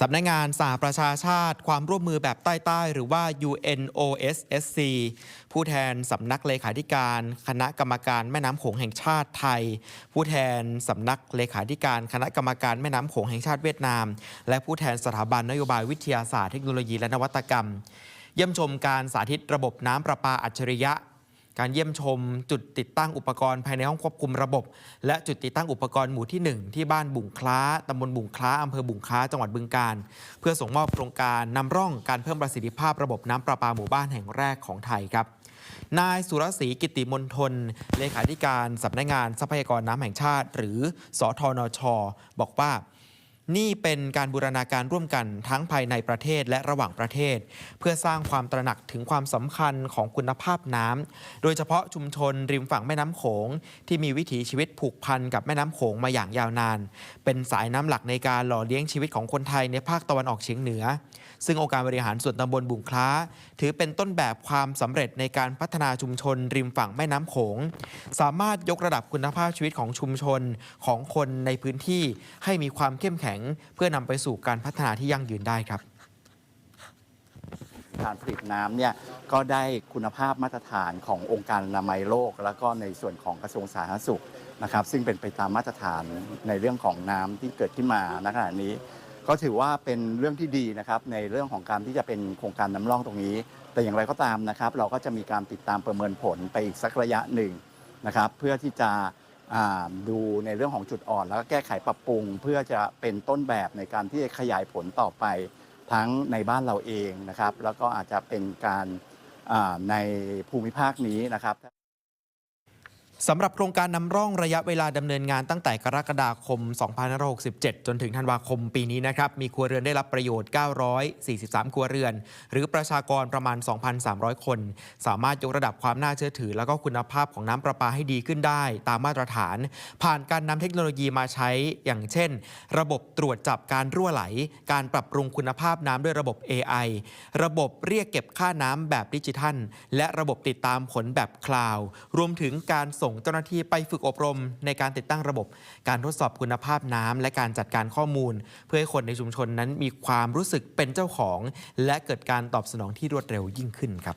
สำนักงานสหประชาชาติ ความร่วมมือแบบใต้ๆหรือว่า UNOSSC ผู้แทนสำนักเลขาธิการ คณะกรรมการแม่น้ำโขงแห่งชาติไทย ผู้แทนสำนักเลขาธิการ คณะกรรมการแม่น้ำโขงแห่งชาติเวียดนาม และผู้แทนสถาบันนโยบายวิทยาศาสตร์เทคโนโลยีและนวัตกรรม เยี่ยมชมการสาธิตระบบน้ำประปาอัจฉริยะ การเยี่ยมชมจุดติดตั้งอุปกรณ์ภายในห้องควบคุมระบบ และจุดติดตั้งอุปกรณ์หมู่ที่ 1 ที่บ้านบุ่งคล้าตำบลบุ่งคล้าอำเภอบุ่งคล้าจังหวัดบึงกาฬเพื่อส่งมอบโครงการนำร่องการเพิ่มประสิทธิภาพระบบน้ำประปาหมู่บ้านแห่งแรกของไทยครับนายสุรศรีกิติมนทน เลขาธิการสำนักงานทรัพยากรน้ำแห่งชาติ หรือสอทนชบอกว่า นี่เป็นการบูรณาการร่วมกันทั้งภายในประเทศและระหว่างประเทศ เพื่อสร้างความตระหนักถึงความสำคัญของคุณภาพน้ำโดยเฉพาะชุมชนริมฝั่งแม่น้ำโขง ที่มีวิถีชีวิตผูกพันกับแม่น้ำโขงมาอย่างยาวนาน เป็นสายน้ำหลักในการหล่อเลี้ยงชีวิตของคนไทยในภาคตะวันออกเฉียงเหนือ ซึ่งองค์การบริหารส่วนตำบลบุงคล้า ถือเป็นต้นแบบความสำเร็จในการพัฒนาชุมชนริมฝั่งแม่น้ำโขง สามารถยกระดับคุณภาพชีวิตของชุมชนของคนในพื้นที่ให้มีความเข้มแข็งเพื่อนำไปสู่การพัฒนาที่ยั่งยืนได้ครับการผลิตน้ำเนี่ยก็ได้คุณภาพมาตรฐานขององค์การอนามัยโลก แล้วก็ในส่วนของกระทรวงสาธารณสุขนะครับ ซึ่งเป็นไปตามมาตรฐานในเรื่องของน้ำที่เกิดขึ้นมาณขณะนี้ ก็ถือว่าเป็นเรื่องที่ดีนะครับในเรื่องของการที่จะเป็นโครงการน้ำร่องตรงนี้ แต่อย่างไรก็ตามนะครับ เราก็จะมีการติดตามประเมินผลไปอีกสักระยะหนึ่งนะครับ เพื่อที่จะ ดูในเรื่องของจุดอ่อน แล้วก็แก้ไขปรับปรุง เพื่อจะเป็นต้นแบบในการที่จะขยายผลต่อไปทั้งในบ้านเราเองนะครับ แล้วก็อาจจะเป็นการในภูมิภาคนี้นะครับ สำหรับโครงการนำร่องระยะเวลาดำเนินงานตั้งแต่กรกฎาคม 2567 จนถึงธันวาคมปีนี้นะครับ มีครัวเรือนได้รับประโยชน์ 943 ครัวเรือน หรือประชากรประมาณ 2,300 คน สามารถยกระดับความน่าเชื่อถือ แล้วก็คุณภาพของน้ำประปาให้ดีขึ้นได้ ตามมาตรฐาน ผ่านการนำเทคโนโลยีมาใช้อย่างเช่น ระบบตรวจจับการรั่วไหล การปรับปรุงคุณภาพน้ำด้วยระบบ AI ระบบเรียกเก็บค่าน้ำแบบดิจิทัล และระบบติดตามผลแบบคลาวด์รวมถึงการส่งเจ้าหน้าที่ไปฝึกอบรม ในการติดตั้งระบบ การทดสอบคุณภาพน้ำและการจัดการข้อมูล เพื่อให้คนในชุมชนนั้นมีความรู้สึกเป็นเจ้าของ และเกิดการตอบสนองที่รวดเร็วยิ่งขึ้นครับ